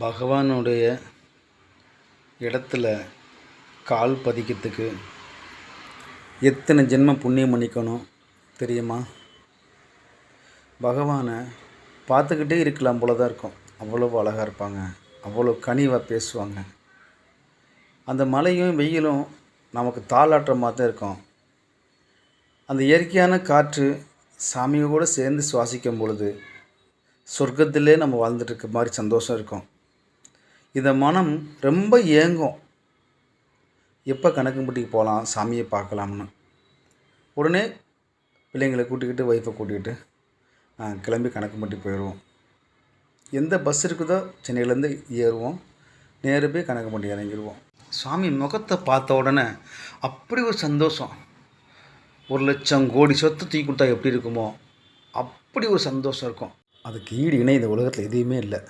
பகவானுடைய இடத்துல கால் பதிக்கிறதுக்கு எத்தனை ஜென்மம் புண்ணியம் பண்ணிக்கணும் தெரியுமா? பகவானை பார்த்துக்கிட்டே இருக்கலாம் போல தான் இருக்கும். அவ்வளோ அழகாக இருப்பாங்க. அவ்வளோ கனிவாக பேசுவாங்க. அந்த மழையும் வெயிலும் நமக்கு தாளாட்டுற மாதிரி தான் இருக்கும். அந்த இயற்கையான காற்று சாமியை கூட சேர்ந்து சுவாசிக்கும் பொழுது சொர்க்கத்திலே நம்ம வாழ்ந்துட்டு இருக்க மாதிரி சந்தோஷம் இருக்கும். இந்த மனம் ரொம்ப ஏங்கும். எப்போ கணக்கம்பட்டிக்கு போகலாம் சாமியை பார்க்கலாம்னு. உடனே பிள்ளைங்களை கூட்டிக்கிட்டு ஒய்ஃபை கூட்டிக்கிட்டு கிளம்பி கணக்கம்பட்டி போயிடுவோம். எந்த பஸ் இருக்குதோ சென்னையிலேருந்து ஏறுவோம். நேரு போய் கணக்கம்பட்டி இறங்கிடுவோம். சுவாமி முகத்தை பார்த்த உடனே அப்படி ஒரு சந்தோஷம். ஒரு லட்சம் கோடி சொத்து தூக்கி கொடுத்தா எப்படி இருக்குமோ அப்படி ஒரு சந்தோஷம் இருக்கும். அதுக்கு ஈடு இணை இந்த உலகத்தில் எதுவுமே இல்லை.